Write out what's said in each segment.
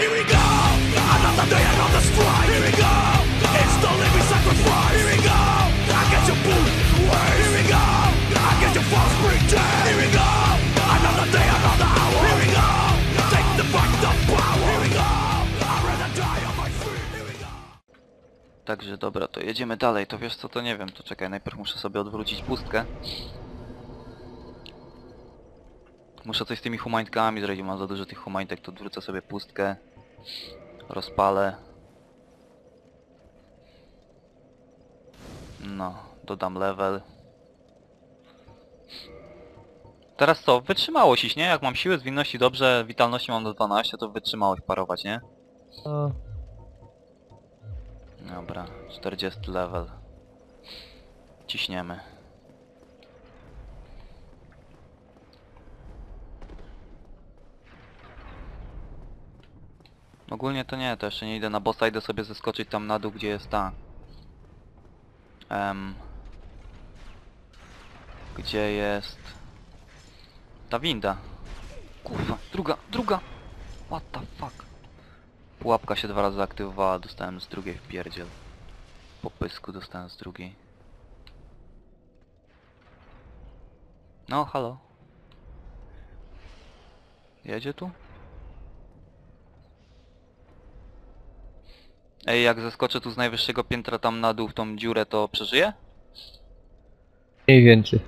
Here we go, another day, another strike. Here we go, it's the living sacrifice. Here we go, I get your. Here we go, I get your false pretend. Here we go, another day, another hour. Here we go, take the the power. Here we go. Także dobra, to jedziemy dalej. To wiesz co, to nie wiem. To czekaj, najpierw muszę sobie odwrócić pustkę. Muszę coś z tymi humanitkami zrobić, mam za dużo tych humanitek, to odwrócę sobie pustkę. Rozpalę. No, dodam level. Teraz co? Wytrzymałość iść, nie? Jak mam siłę, zwinności dobrze, witalności mam do 12, to wytrzymałość parować, nie? A, Dobra, 40 level. Ciśniemy. Ogólnie to nie, to jeszcze nie idę na bossa, idę sobie zeskoczyć tam na dół, gdzie jest ta... Em... Gdzie jest... Ta winda. Kurwa, druga, druga! What the fuck? Pułapka się dwa razy aktywowała, dostałem z drugiej w pierdziel. Po pysku dostałem z drugiej. No, halo. Jedzie tu? Ej, jak zeskoczę tu z najwyższego piętra tam na dół w tą dziurę, to przeżyję? mniej więcej.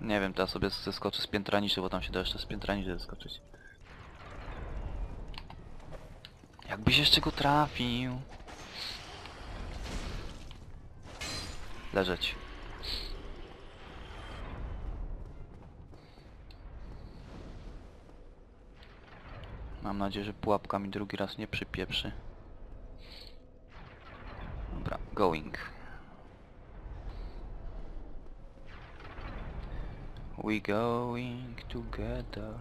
Nie wiem, teraz sobie zeskoczę z piętra niżej, bo tam się da jeszcze z piętra niżej zeskoczyć. Jakbyś jeszcze go trafił. Leżeć. Mam nadzieję, że pułapka mi drugi raz nie przypieprzy. Dobra, going. We going together.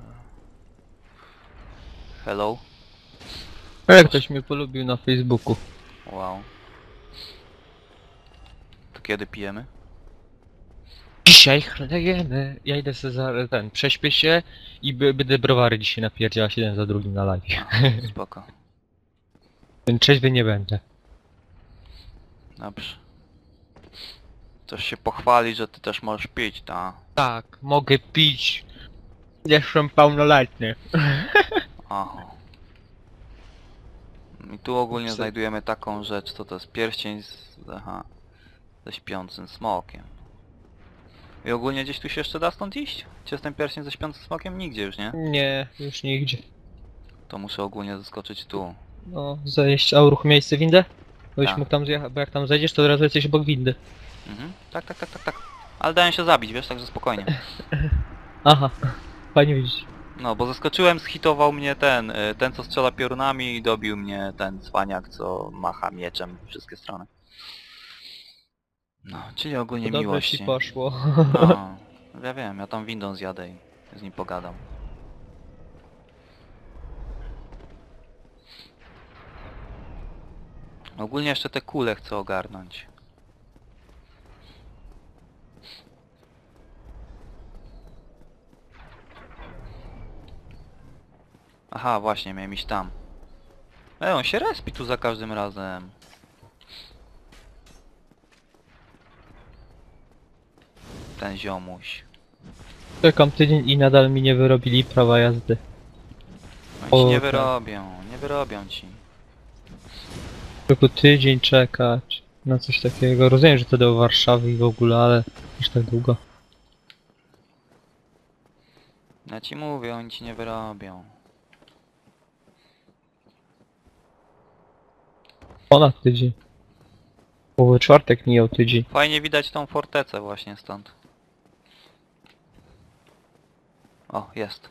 Hello? Ale ktoś mnie polubił na Facebooku. Wow. To kiedy pijemy? Dzisiaj chlejemy. Ja idę sobie za ten, prześpię się i by- będę browary dzisiaj napierdziała jeden za drugim na live. Spoko. Ten trzeźwy nie będę. Dobrze. Chcesz się pochwalić, że ty też możesz pić, ta? Tak, mogę pić. Jestem pełnoletni. Aha. I tu ogólnie znajdujemy taką rzecz, co to jest pierścień z... Aha. Ze śpiącym smokiem. I ogólnie gdzieś tu się jeszcze da stąd iść? Czy jest ten pierścień ze śpiącym smokiem? Nigdzie już, nie? Nie, już nigdzie. To muszę ogólnie zaskoczyć tu. No, zejść, a uruch miejsce windę? Byś Tak. mógł tam zjechać, bo jak tam zejdziesz, to od razu jesteś obok windy. Mhm. Tak, tak, tak, tak, tak. Ale dałem się zabić, wiesz, także spokojnie. Aha, fajnie widzieć. No, bo zaskoczyłem, zhitował mnie ten, y, ten co strzela piorunami i dobił mnie ten cwaniak, co macha mieczem w wszystkie strony. No, czyli ogólnie To dobrze miłości. ci poszło. No, ja wiem, ja tam windą zjadę i z nim pogadam. Ogólnie jeszcze te kule chcę ogarnąć. Aha, właśnie, miałem iść tam. Ej, on się respi tu za każdym razem. Ten ziomuś. Czekam tydzień i nadal mi nie wyrobili prawa jazdy. Oni ci nie tak. wyrobią, nie wyrobią ci. Tylko tydzień czekać na coś takiego. Rozumiem, że to do Warszawy i w ogóle, ale już tak długo. Ja ci mówię, oni ci nie wyrobią. Ponad tydzień. Połowy czwartek mijał tydzień. Fajnie widać tą fortecę właśnie stąd. O, jest.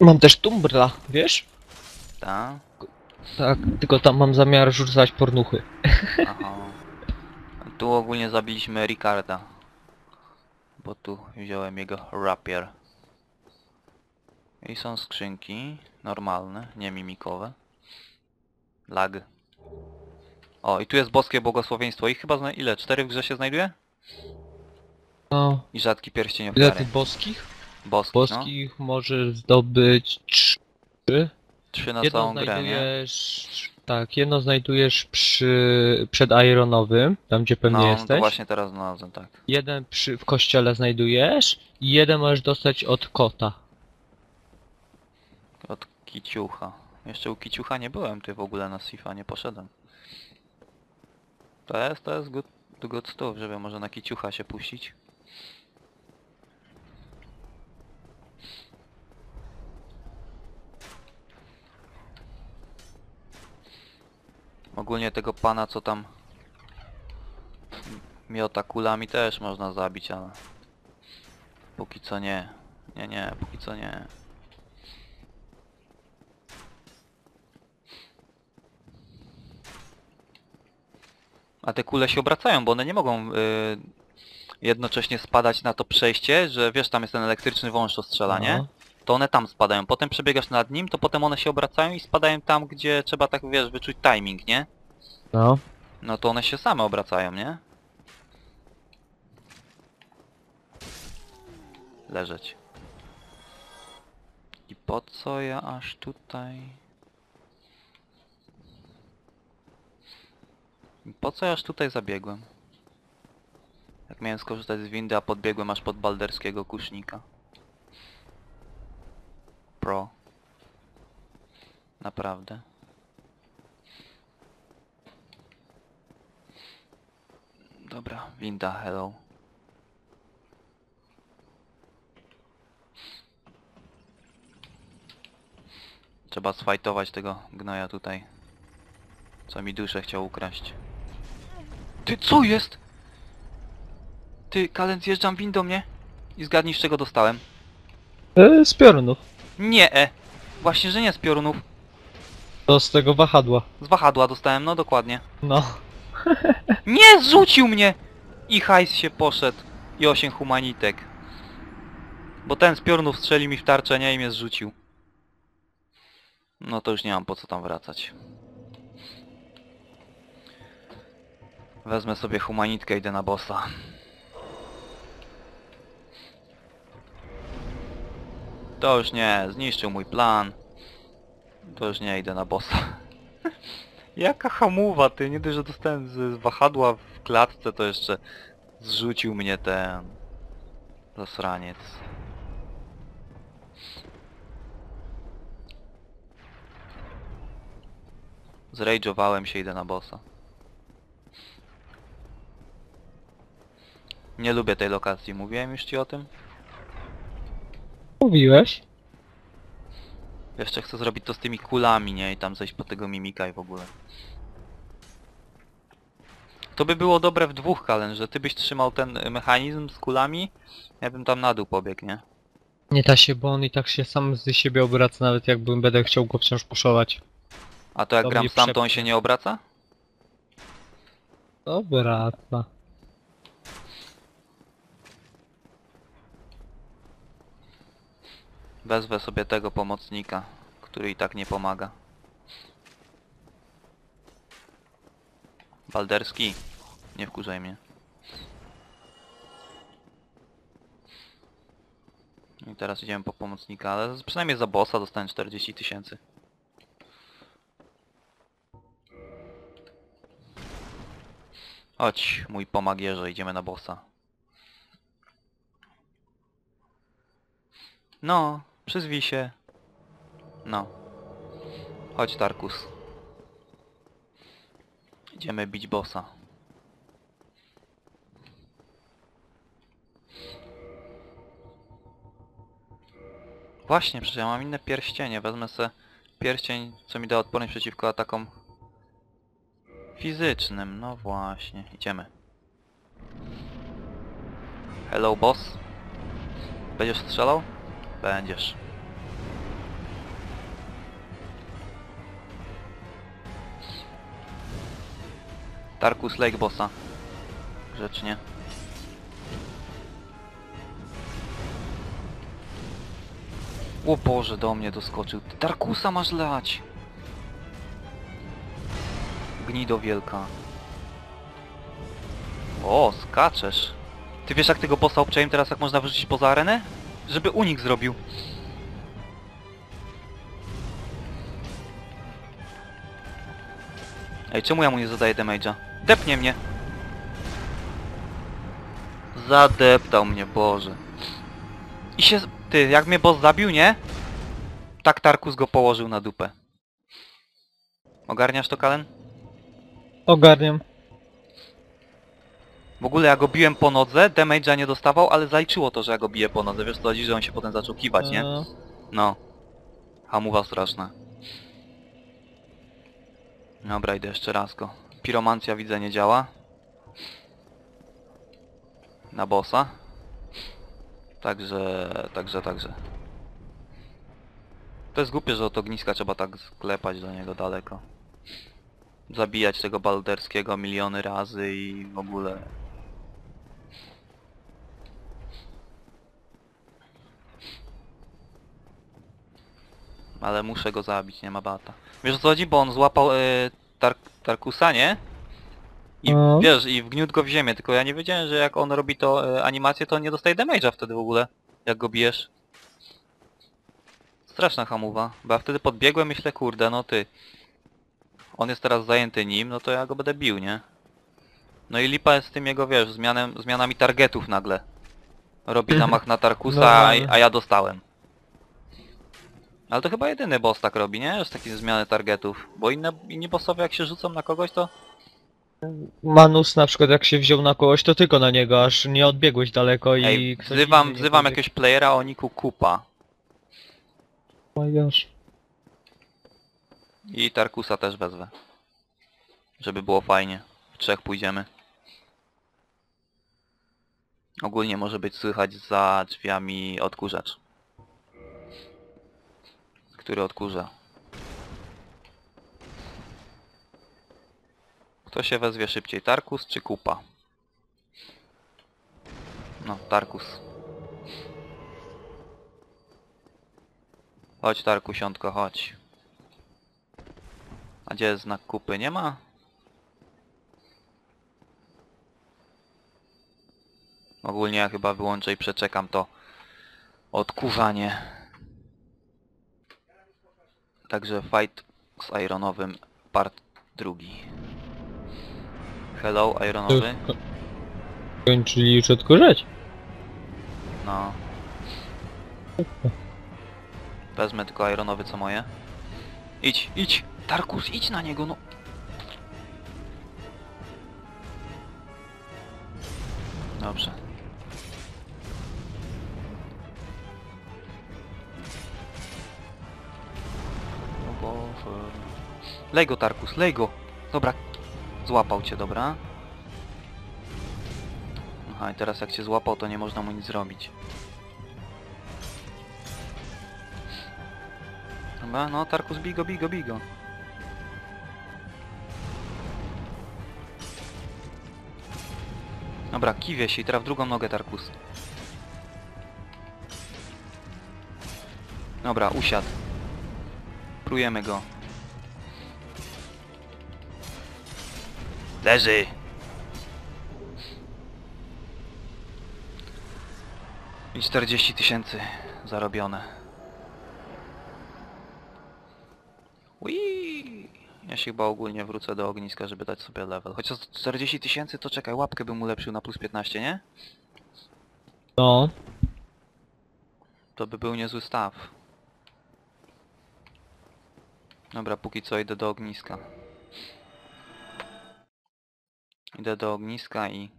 Mam też tumbra, wiesz? Ta? Tak, tylko tam mam zamiar rzucać pornuchy. Aha. Tu ogólnie zabiliśmy Ricarda. Bo tu wziąłem jego rapier. I są skrzynki. Normalne, nie mimikowe. Lag. O, i tu jest boskie błogosławieństwo. I chyba zna ile? Cztery w grze się znajduje? No, I rzadki pierścień ile ofiary. tych boskich? Boski, no. Boskich może zdobyć trzy. Trzy na Jedno całą grę, nie? znajdujesz... Tak, jedno znajdujesz przy... przed Ironowym, tam gdzie pewnie No, jesteś. właśnie teraz znalazłem, tak. Jeden przy... w kościele znajdujesz i jeden możesz dostać od kota. Od Kiciucha. Jeszcze u Kiciucha nie byłem, ty w ogóle na Sifa nie poszedłem. To jest, to jest good, good stuff, żeby może na Kiciucha się puścić. Ogólnie tego pana, co tam miota kulami też można zabić, ale póki co nie. Nie, nie, póki co nie. A te kule się obracają, bo one nie mogą y, jednocześnie spadać na to przejście, że wiesz, tam jest ten elektryczny wąż do strzela, nie? No. To one tam spadają. Potem przebiegasz nad nim, to potem one się obracają i spadają tam, gdzie trzeba tak, wiesz, wyczuć timing, nie? No. No to one się same obracają, nie? Leżeć. I po co ja aż tutaj... I po co ja aż tutaj zabiegłem? Jak miałem skorzystać z windy, a podbiegłem aż pod balderskiego kusznika. Pro. Naprawdę. Dobra, winda, hello. Trzeba sfajtować tego gnoja tutaj. Co mi duszę chciał ukraść. Ty, co jest? Ty, Kalen, zjeżdżam windą, nie? I zgadnij, z czego dostałem. E, z piorunów. Nie, e. Właśnie, że nie z piorunów. To z tego wahadła. Z wahadła dostałem, no dokładnie. No. Nie, zrzucił mnie! I hajs się poszedł. I 8 humanitek. Bo ten z piorunów strzelił mi w tarczę, nie? I mnie zrzucił. No to już nie mam po co tam wracać. Wezmę sobie humanitkę, idę na bossa. To już nie, zniszczył mój plan. To już nie idę na bossa. Jaka hamuwa, ty, nie dość, że dostałem z, wahadła w klatce, to jeszcze zrzucił mnie ten... Zasraniec. Zrage'owałem się, idę na bossa. Nie lubię tej lokacji, mówiłem już ci o tym? Mówiłeś? Jeszcze chcę zrobić to z tymi kulami, nie? I tam zejść po tego mimika i w ogóle. To by było dobre w dwóch kalen, że ty byś trzymał ten mechanizm z kulami, ja bym tam na dół pobiegł, nie? Nie da się, bo on i tak się sam z siebie obraca, nawet jakbym będę chciał go wciąż puszować. A to jak To gram mnie sam, to on się nie obraca? Dobra, Wezwę sobie tego pomocnika, który i tak nie pomaga. Balderski, nie wkurzaj mnie. I teraz idziemy po pomocnika, ale przynajmniej za bossa dostałem 40 tysięcy. Chodź, mój pomagierze, idziemy na bossa. No, przyzwij się. No. Chodź, Tarkus. Idziemy bić bossa. Właśnie, przecież ja mam inne pierścienie. Wezmę sobie pierścień, co mi da odporność przeciwko atakom fizycznym. No właśnie, idziemy. Hello, boss. Będziesz strzelał? Będziesz. Tarkus Lake Bossa. Grzecznie. O Boże, do mnie doskoczył. Ty Tarkusa masz lać! Gnido wielka. O, skaczesz. Ty wiesz jak tego bossa obczaiłem teraz, jak można wyrzucić poza arenę? żeby unik zrobił. Ej, czemu ja mu nie zadaję damage'a? Depnie mnie! Zadeptał mnie, Boże. I się... Ty, jak mnie boss zabił, nie? Tak Tarkus go położył na dupę. Ogarniasz to, Kalen? Ogarniam. W ogóle ja go biłem po nodze, damage'a nie dostawał, ale zaliczyło to, że ja go biję po nodze. Wiesz co chodzi, że on się potem zaczął kiwać, nie? E, No. Hamuwa straszna. Dobra, idę jeszcze raz go. Piromancja widzę nie działa. Na bossa. Także, także, także. To jest głupie, że od ogniska trzeba tak sklepać do niego daleko. Zabijać tego balderskiego miliony razy i w ogóle... Ale muszę go zabić, nie ma bata. Wiesz o co chodzi? Bo on złapał e, tar Tarkusa, nie? I No. wiesz, i wgniótł go w ziemię, tylko ja nie wiedziałem, że jak on robi to e, animację, to on nie dostaje damage'a wtedy w ogóle. Jak go bijesz. Straszna hamuwa. Bo ja wtedy podbiegłem myślę, kurde, no ty. On jest teraz zajęty nim, no to ja go będę bił, nie? No i lipa jest z tym jego, wiesz, zmianem, zmianami targetów nagle. Robi zamach na Tarkusa, a, Normalnie. a ja dostałem. Ale to chyba jedyny boss tak robi, nie? Że takie zmiany targetów. Bo inne, inni bossowie jak się rzucą na kogoś, to... Manus na przykład jak się wziął na kogoś, to tylko na niego, aż nie odbiegłeś daleko i... Ej, ktoś wzywam, inny nie wzywam jakiegoś playera o niku Kupa. My gosh. I Tarkusa też wezwę. Żeby było fajnie. W trzech pójdziemy. Ogólnie może być słychać za drzwiami odkurzacz. Który odkurza. Kto się wezwie szybciej? Tarkus czy Kupa? No, Tarkus. Chodź Tarkusiątko, chodź. A gdzie jest znak kupy? Nie ma? Ogólnie ja chyba wyłączę i przeczekam to odkurzanie. Także fight z Ironowym part drugi. Hello Ironowy. ko- Kończyli już odkurzać? No. Wezmę tylko Ironowy co moje. Idź, idź! Tarkus, idź na niego, no! Dobrze. Lej go, Tarkus, lej go! Dobra, złapał cię, dobra? Aha, i teraz jak cię złapał, to nie można mu nic zrobić. Dobra, no Tarkus bigo, bigo, bigo. Dobra, kiwie się i teraz w drugą nogę Tarkus. Dobra, usiadł. Prujemy go. Leży! I 40 tysięcy zarobione. Ui! Ja się chyba ogólnie wrócę do ogniska, żeby dać sobie level. Chociaż 40 tysięcy to czekaj, łapkę bym ulepszył na plus 15, nie? No. To by był niezły staw. Dobra, póki co idę do ogniska. Idę do ogniska i...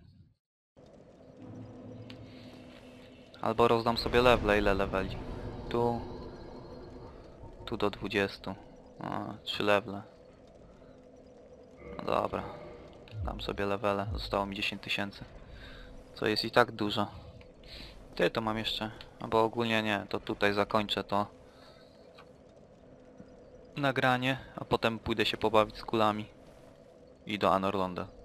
Albo rozdam sobie level, ile leveli? Tu... Tu do 20. A, 3 levele. No dobra. Dam sobie levele, zostało mi 10 tysięcy. Co jest i tak dużo. Ty to mam jeszcze. Albo ogólnie nie, to tutaj zakończę to nagranie, a potem pójdę się pobawić z kulami. I do Anorlonda.